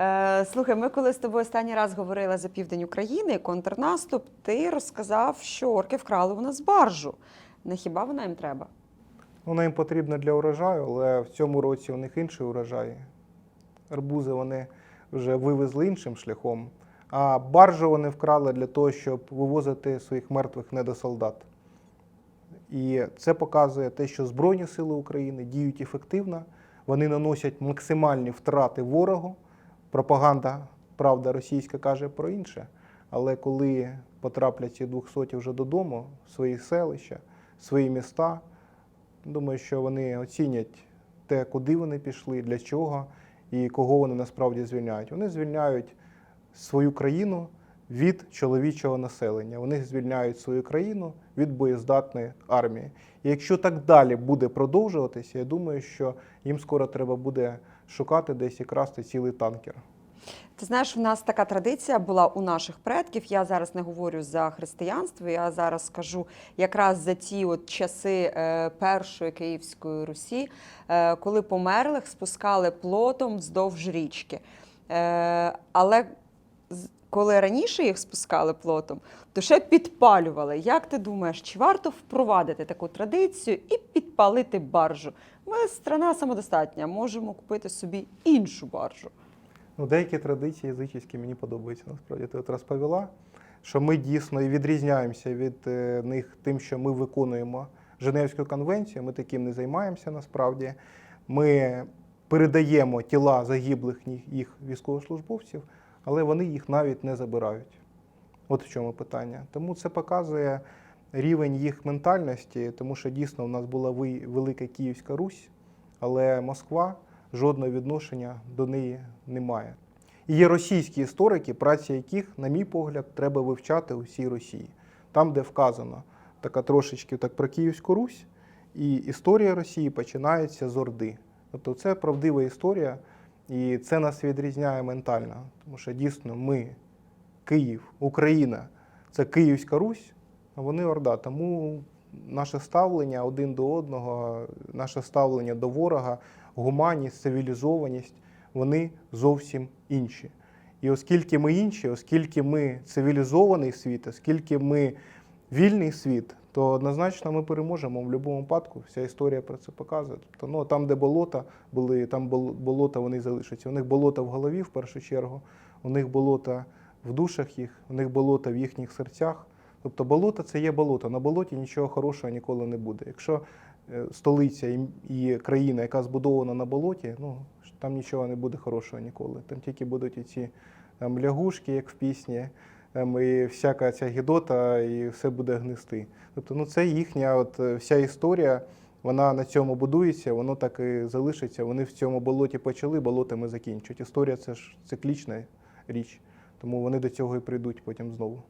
Е, слухай, ми коли з тобою останній раз говорили за південь України, контрнаступ, ти розказав, що орки вкрали у нас баржу. Не хіба вона їм треба? Вона їм потрібна для урожаю, але в цьому році у них інший урожай. Арбузи вони вже вивезли іншим шляхом, а баржу вони вкрали для того, щоб вивозити своїх мертвих недосолдат. І це показує те, що Збройні сили України діють ефективно, вони наносять максимальні втрати ворогу. Пропаганда, правда, російська каже про інше. Але коли потраплять ці 200 вже додому, в свої селища, свої міста, думаю, що вони оцінять те, куди вони пішли, для чого і кого вони насправді звільняють. Вони звільняють свою країну від чоловічого населення. Вони звільняють свою країну від боєздатної армії. І якщо так далі буде продовжуватися, я думаю, що їм скоро треба буде шукати десь і красти цілий танкер. Ти знаєш, в нас така традиція була у наших предків. Я зараз не говорю за християнство, я зараз скажу якраз за ті от часи е, першої Київської Русі, е, коли померлих спускали плотом вздовж річки. Е, але коли раніше їх спускали плотом, то ще підпалювали. Як ти думаєш, чи варто впровадити таку традицію і підпалити баржу? Ми страна самодостатня, можемо купити собі іншу баржу. Ну, деякі традиції язичівські мені подобаються. Насправді ти от розповіла, що ми дійсно і відрізняємося від е, них тим, що ми виконуємо Женевську конвенцію. Ми таким не займаємося насправді. Ми передаємо тіла загиблих їх військовослужбовців, але вони їх навіть не забирають. От в чому питання. Тому це показує рівень їх ментальності, тому що дійсно в нас була велика Київська Русь, але Москва жодного відношення до неї не має. І є російські історики, праці яких, на мій погляд, треба вивчати у всій Росії. Там, де вказано така трошечки так про Київську Русь, і історія Росії починається з Орди. Тобто це правдива історія, і це нас відрізняє ментально. Тому що дійсно ми, Київ, Україна це Київська Русь, а вони Орда. Тому наше ставлення один до одного, наше ставлення до ворога, гуманність, цивілізованість, вони зовсім інші. І оскільки ми інші, оскільки ми цивілізований світ, оскільки ми вільний світ, то однозначно ми переможемо в будь-якому випадку. Вся історія про це показує. Тобто, ну, там, де болота були, там бол- болота вони залишаться. У них болота в голові в першу чергу, у них болота в душах їх, у них болота в їхніх серцях. Тобто болото це є болото. На болоті нічого хорошого ніколи не буде. Якщо е, столиця і, країна, яка збудована на болоті, ну там нічого не буде хорошого ніколи. Там тільки будуть ці лягушки, як в пісні, і всяка ця гідота, і все буде гнисти. Тобто, ну це їхня от, е, вся історія. Вона на цьому будується, воно так і залишиться. Вони в цьому болоті почали, болотами закінчать. Історія це ж циклічна річ, тому вони до цього і прийдуть потім знову.